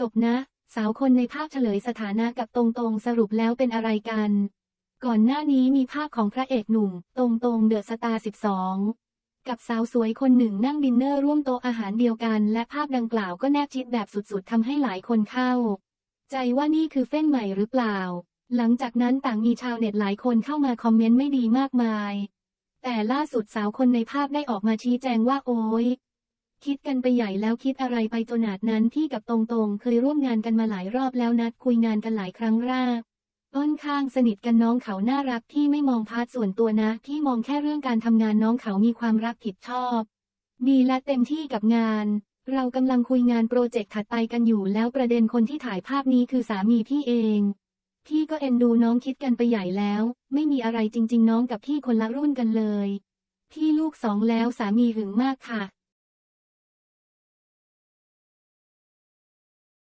จบนะ สาวคนในภาพเฉลยสถานะกับตรงตรงๆ สรุปแล้วเป็นอะไรกัน ก่อนหน้านี้มีภาพของพระเอกหนุ่ม ตรงตรงเดอะสตาร์12 กับสาวสวยคนหนึ่งนั่งดินเนอร์ร่วมโต๊ะอาหารเดียวกัน และภาพดังกล่าวก็แนบชิดแบบสุดๆทำให้หลายคนเข้า ใจว่านี่คือเฟ้นใหม่หรือเปล่า หลังจากนั้นต่างมีชาวเน็ตหลายคนเข้ามาคอมเมนต์ไม่ดีมากมายแต่ล่าสุดสาวคนในภาพได้ออกมาชี้แจงว่าโอ๊ย คิดกันไปใหญ่แล้วคิดอะไรไปจนนาดนั้นที่กับตรงๆ เคยร่วมงานกันมาหลายรอบแล้วนัดคุยงานกันหลายครั้งแรกต้นข้างสนิทกันน้องเขาน่ารักที่ไม่มองพาร์ทส่วนตัวนะ ที่มองแค่เรื่องการทำงานน้องเขามีความรับผิดชอบ ดีและเต็มที่กับงาน เรากำลังคุยงานโปรเจกต์ถัดไปกันอยู่แล้วประเด็นคนที่ถ่ายภาพนี้คือสามีพี่เองพี่ก็เอ็นดูน้องคิดกันไปใหญ่แล้ว ไม่มีอะไรจริง ๆ น้องกับพี่คนละรุ่นกันเลย พี่ลูกสองแล้วสามีหึงมากค่ะ